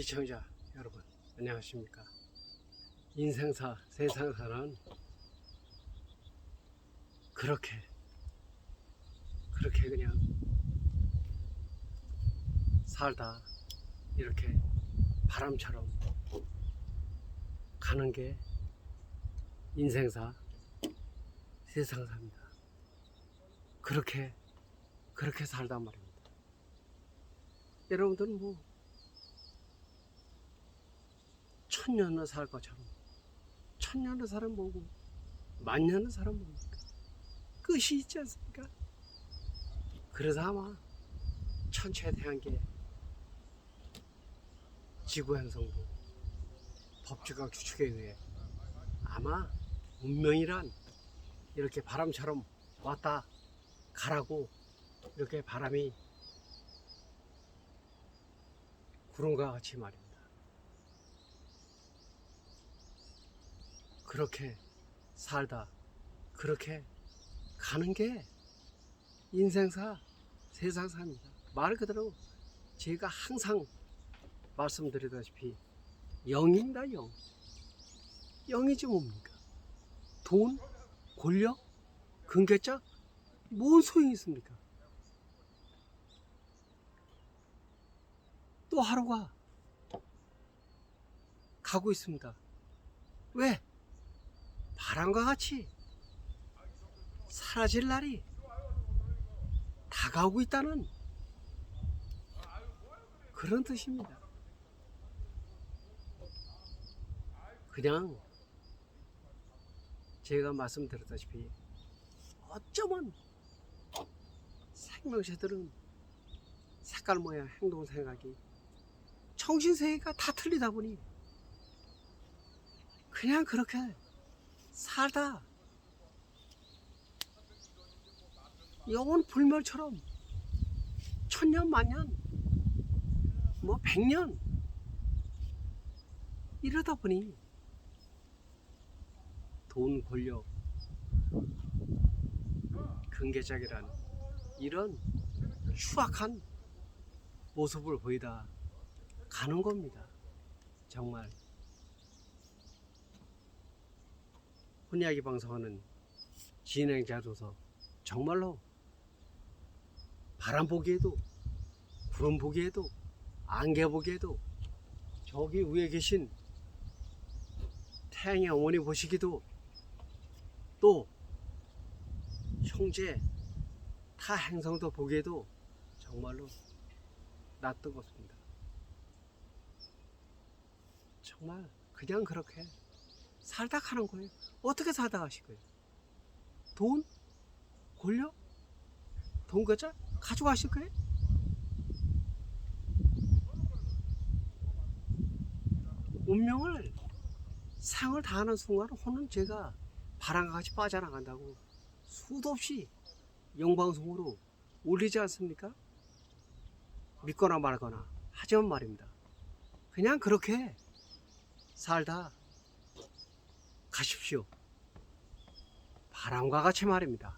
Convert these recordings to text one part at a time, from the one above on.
시청자 여러분 안녕하십니까? 인생사 세상사는 그렇게 그렇게 그냥 살다 이렇게 바람처럼 가는 게 인생사 세상사입니다. 그렇게 그렇게 살단 말입니다. 여러분들은 뭐 천년을 살 것처럼 천년을 사람 보고 만년을 사람 봅니까? 끝이 있지 않습니까? 그래서 아마 천체대한계 지구 행성도 법칙과 규칙에 의해 아마 운명이란 이렇게 바람처럼 왔다 가라고 이렇게 바람이 구름과 같이 말입니다. 그렇게 살다 그렇게 가는 게 인생사 세상사입니다. 말 그대로 제가 항상 말씀드리다시피 영입니다 영. 영이지 뭡니까? 돈, 권력, 근계짝 뭔 소용이 있습니까? 또 하루가 가고 있습니다. 왜? 바람과 같이 사라질 날이 다가오고 있다는 그런 뜻입니다. 그냥 제가 말씀드렸다시피 어쩌면 생명체들은 색깔 모양 행동 생각이 정신세계가 다 틀리다 보니 그냥 그렇게 살다 영원 불멸처럼 천년 만년 뭐 백년 이러다 보니 돈 권력 근계작이란 이런 추악한 모습을 보이다 가는 겁니다. 정말 혼이야기 방송하는 진행자로서 정말로 바람 보기에도 구름 보기에도 안개 보기에도 저기 위에 계신 태양의 어머니 보시기도 또 형제 타 행성도 보기에도 정말로 낯뜨겁습니다. 정말 그냥 그렇게 살다 가는 거예요. 어떻게 살다 가실 거예요? 돈? 권력? 돈 거자? 가져가실 거예요? 운명을 상을 다하는 순간 혼은 제가 바람과 같이 빠져나간다고 수도 없이 영방송으로 올리지 않습니까? 믿거나 말거나 하지만 말입니다. 그냥 그렇게 살다 가십시오. 바람과 같이 말입니다.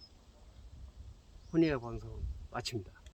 혼이의 방송 마칩니다.